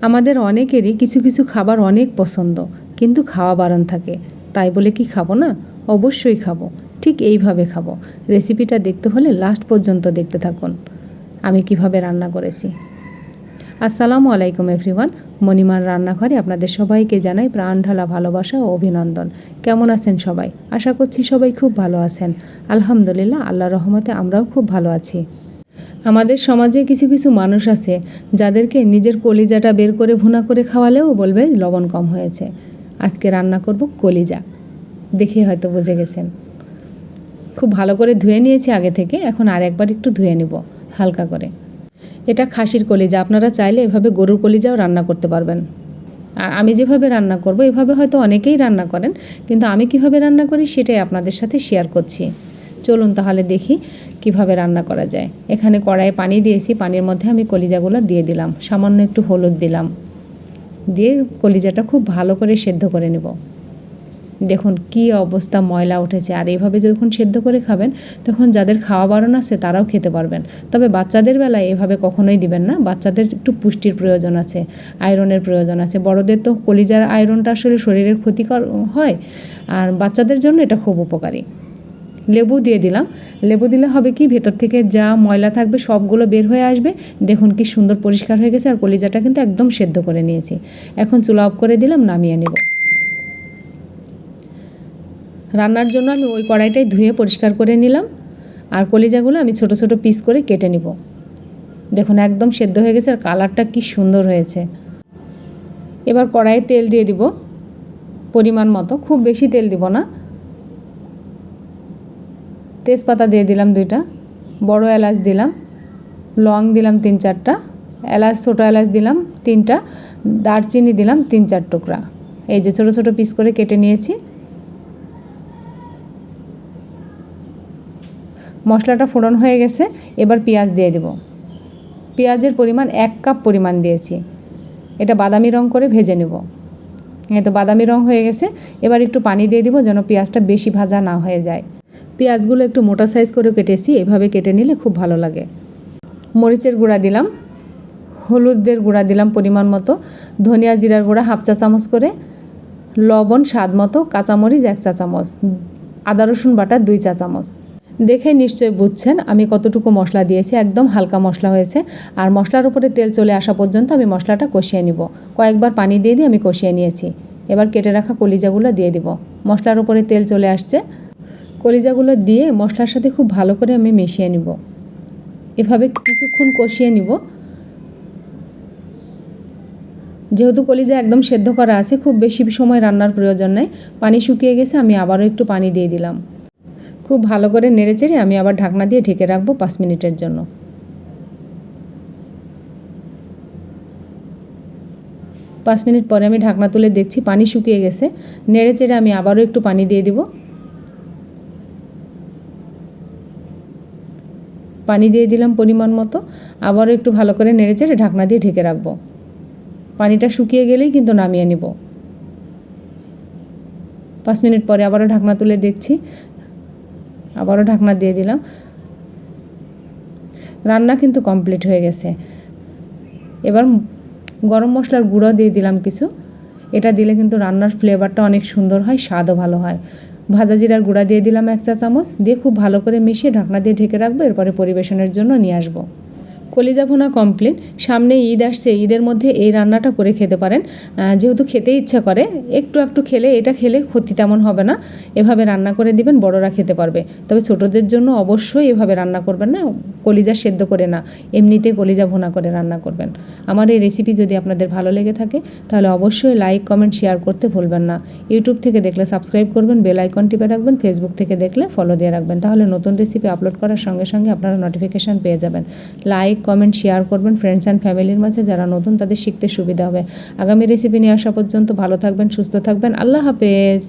আমাদের অনেকেরই কিছু কিছু খাবার অনেক পছন্দ, কিন্তু খাওয়া বারণ থাকে। তাই বলে কি খাব না? অবশ্যই খাব। ঠিক এইভাবে খাব। রেসিপিটা দেখতে হলে লাস্ট পর্যন্ত দেখতে থাকুন। আমি কীভাবে রান্না করেছি? আসসালামু আলাইকুম এভরিওয়ান মণিমার রান্নাঘরে আপনাদের সবাইকে জানাই প্রাণ ঢালা ভালোবাসা ও অভিনন্দন। কেমন আছেন সবাই? আশা করছি সবাই খুব ভালো আছেন। আলহামদুলিল্লাহ আল্লাহ রহমতে আমরাও খুব ভালো আছি। আমাদের সমাজে কিছু কিছু মানুষ আছে যাদেরকে নিজের কলিজাটা বের করে ভুনা করে খাওয়ালেও বলবে লবণ কম হয়েছে। আজকে রান্না করব কলিজা। দেখে হয়তো বুঝে গেছেন। খুব ভালো করে ধুয়ে নিয়েছি আগে থেকে, এখন আর একবার একটু ধুয়ে নিব হালকা করে। এটা খাসির কলিজা, আপনারা চাইলে এভাবে গরুর কলিজাও রান্না করতে পারবেন। আর আমি যেভাবে রান্না করব, এভাবে হয়তো অনেকেই রান্না করেন, কিন্তু আমি কীভাবে রান্না করি সেটাই আপনাদের সাথে শেয়ার করছি। চলুন তাহলে দেখি কীভাবে রান্না করা যায়। এখানে কড়াইয়ে পানি দিয়েছি, পানির মধ্যে আমি কলিজাগুলো দিয়ে দিলাম। সামান্য একটু হলুদ দিলাম। দিয়ে কলিজাটা খুব ভালো করে সেদ্ধ করে নেব। দেখুন কি অবস্থা ময়লা উঠেছে। আর এইভাবে যখন সেদ্ধ করে খাবেন, তখন যাদের খাওয়া বারণ আছে তারাও খেতে পারবেন। তবে বাচ্চাদের বেলায় এভাবে কখনোই দিবেন না। বাচ্চাদের একটু পুষ্টির প্রয়োজন আছে, আয়রনের প্রয়োজন আছে। বড়দের তো কলিজার আয়রনটা আসলে শরীরের ক্ষতিকর হয়। আর বাচ্চাদের জন্য এটা খুব উপকারী। লেবু দিয়ে দিলাম। লেবু দিলে হবে কি? ভেতর থেকে যা ময়লা থাকবে সবগুলো বের হয়ে আসবে। দেখুন কি সুন্দর পরিষ্কার হয়ে গেছে আর কলিজাটা কিন্তু একদম সেদ্ধ করে নিয়েছি। এখন চুলা অফ করে দিলাম, নামিয়ে নেব। রান্নার জন্য আমি ওই কড়াইটাই ধুয়ে পরিষ্কার করে নিলাম। আর কলিজাগুলো আমি ছোট ছোট পিস করে কেটে নিব। দেখুন একদম সেদ্ধ হয়ে গেছে আর কালারটা কি সুন্দর হয়েছে। এবার কড়াইয়ে তেল দিয়ে দিব। পরিমাণ মতো, খুব বেশি তেল দিব না। তেজপাতা দিয়ে দিলাম দুইটা, বড় এলাচ দিলাম, লং দিলাম তিন চারটা, এলাচ, ছোটো এলাচ দিলাম তিনটা, দারচিনি দিলাম তিন চার টুকরা। এই যে ছোটো ছোটো পিস করে কেটে নিয়েছি। মশলাটা ফোড়ন হয়ে গেছে, এবার পেঁয়াজ দিয়ে দেব। পেঁয়াজের পরিমাণ এক কাপ পরিমাণ দিয়েছি। এটা বাদামি রং করে ভেজে নেব। তো বাদামি রং হয়ে গেছে, এবার একটু পানি দিয়ে দিব যেন পেঁয়াজটা বেশি ভাজা না হয়ে যায়। পেঁয়াজগুলো একটু মোটা সাইজ করে কেটেছি, এভাবে কেটে নিলে খুব ভালো লাগে। মরিচের গুঁড়া দিলাম, হলুদের গুঁড়া দিলাম পরিমাণ মতো, ধনিয়া জিরার গুঁড়া হাফ চা চামচ করে, লবণ স্বাদ মতো, কাঁচামরিচ এক চা চামচ, আদা রসুন বাটা দুই চা চামচ। দেখে নিশ্চয় বুঝছেন আমি কতটুকু মশলা দিয়েছি, একদম হালকা মশলা হয়েছে। আর মশলার উপরে তেল চলে আসা পর্যন্ত আমি মশলাটা কষিয়ে নিব। কয়েকবার পানি দিয়ে দিয়ে আমি কষিয়ে নিয়েছি। এবার কেটে রাখা কলিজাগুলো দিয়ে দিব। মশলার উপরে তেল চলে আসছে কলিজাগুলো দিয়ে মশলার সাথে খুব ভালো করে আমি মিশিয়ে নিব। এভাবে কিছুক্ষণ কষিয়ে নিব। যেহেতু কলিজা একদম সেদ্ধ করা আছে, খুব বেশি সময় রান্নার প্রয়োজন নেই। পানি শুকিয়ে গেছে, আমি আবারও একটু পানি দিয়ে দিলাম। খুব ভালো করে নেড়ে চেড়ে আমি আবার ঢাকনা দিয়ে ঢেকে রাখব পাঁচ মিনিটের জন্য। পাঁচ মিনিট পরে আমি ঢাকনা তুলে দেখছি পানি শুকিয়ে গেছে। নেড়ে চেড়ে আমি আবারও একটু পানি দিয়ে দিব। পানি দিয়ে দিলাম পরিমাণ মতো, আবারও একটু ভালো করে নেড়ে চেড়ে ঢাকনা দিয়ে ঢেকে রাখব। পানিটা শুকিয়ে গেলেই কিন্তু নামিয়ে নিব। পাঁচ মিনিট পরে আবারও ঢাকনা তুলে দেখছি। আবারও ঢাকনা দিয়ে দিলাম। রান্না কিন্তু কমপ্লিট হয়ে গেছে। এবার গরম মশলার গুঁড়ো দিয়ে দিলাম কিছু। এটা দিলে কিন্তু রান্নার ফ্লেভারটা অনেক সুন্দর হয়, স্বাদও ভালো হয়। ভাজা জিরার গুঁড়া দিয়ে দিলাম এক চা চামচ, দিয়ে খুব ভালো করে মিশিয়ে ঢাকনা দিয়ে ঢেকে রাখব, এরপরে পরিবেশনের জন্য নিয়ে আসব। কলিজা ভুনা কমপ্লিট সামনে ঈদ আসছে, ঈদের মধ্যে এই রান্নাটা করে খেতে পারেন। যেহেতু খেতে ইচ্ছা করে, একটু একটু খেলে, এটা খেলে ক্ষতি তেমন হবে না। এভাবে রান্না করে দিবেন, বড়রা খেতে পারবে। তবে ছোটদের জন্য অবশ্যই এভাবে রান্না করবেন না। কলিজা সেদ্ধ করে না, এমনিতে কলিজা ভোনা করে রান্না করবেন। আমার এই রেসিপি যদি আপনাদের ভালো লেগে থাকে, তাহলে অবশ্যই লাইক কমেন্ট শেয়ার করতে ভুলবেন না। ইউটিউব থেকে দেখলে সাবস্ক্রাইব করবেন বেল আইকন টিপে রাখবেন ফেসবুক থেকে দেখলে ফলো দিয়ে রাখবেন। তাহলে নতুন রেসিপি আপলোড করার সঙ্গে সঙ্গে আপনারা নোটিফিকেশান পেয়ে যাবেন। লাইক কমেন্ট শেয়ার করবেন ফ্রেন্ডস অ্যান্ড ফ্যামিলির মাঝে যারা নতুন তাদের শিখতে সুবিধা হবে। আগামী রেসিপি নিয়ে আসা পর্যন্ত ভালো থাকবেন, সুস্থ থাকবেন। আল্লাহ হাফেজ।